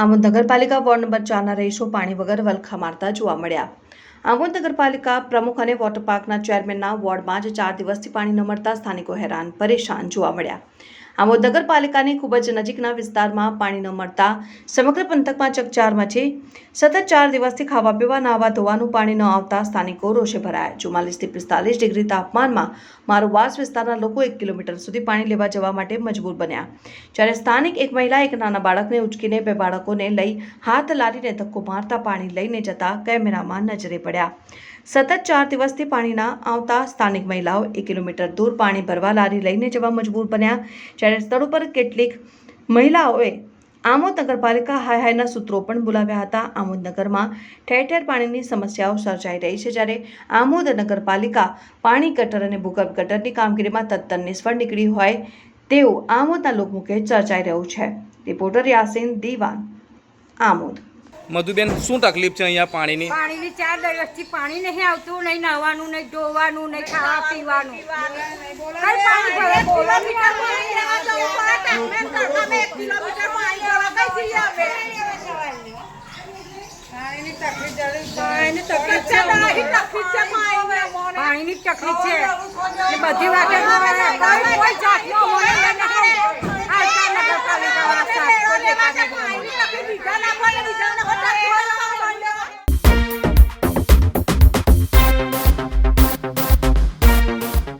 આમોદ નગરપાલિકા ward number ચારના રહીશો પાણી વગર વલખા મારતા જોવા મળ્યા. આમોદ નગરપાલિકા પ્રમુખ અને વોટર પાર્કના ચેરમેનના વોર્ડમાં જ ચાર દિવસથી પાણી ન મળતા સ્થાનિકો હેરાન, પરેશાન જોવા મળ્યા. આમોદ નગરપાલિકાની ખૂબ જ નજીકના વિસ્તારમાં પાણી ન મળતા સમગ્ર પંથકમાં ચકચાર મચી સતત ચાર દિવસથી ખાવા પીવા નાહવા ધોવાનું પાણી ન આવતા સ્થાનિકો રોષે ભરાયા. ચુમ્માલીસથી પિસ્તાલીસ ડિગ્રી તાપમાનમાં મારો વાસ વિસ્તારના લોકો એક કિલોમીટર સુધી પાણી લેવા જવા માટે મજબૂર બન્યા. જ્યારે સ્થાનિક એક મહિલા એક નાના બાળકને ઉચકીને બે બાળકોને લઈ હાથ લારીને ધક્કો મારતા પાણી લઈને જતા કેમેરામાં નજરે પડ્યા. સતત ચાર દિવસથી પાણી ના આવતા સ્થાનિક મહિલાઓ એક કિલોમીટર દૂર પાણી ભરવા લારી લઈને જવા મજબૂર બન્યા. જ્યારે સ્થળ ઉપર કેટલીક મહિલાઓએ આમોદ નગરપાલિકા હાય હાયના સૂત્રો પણ બોલાવ્યા હતા. આમોદ નગરમાં ઠેર ઠેર પાણીની સમસ્યાઓ સર્જાઈ રહી છે જ્યારે આમોદ નગરપાલિકા પાણી ગટર અને ભૂગર્ભ ગટરની કામગીરીમાં તદ્દન નિષ્ફળ નીકળી હોય તેવું આમોદના લોકમુખે ચર્ચાઈ રહ્યું છે. રિપોર્ટર યાસીન દીવાન આમોદ. મધુબેન શું તકલીફ છે અહીંયા પાણીની? પાણીની ચાર દિવસથી પાણી નહીં આવતું નહીં નહાવાનું નહીં ધોવાનું નહીં ખાવા પીવાનું કઈ પાણી ભરે? પાણીની તકલીફ છે. બધી વાતે કોઈ જાતનો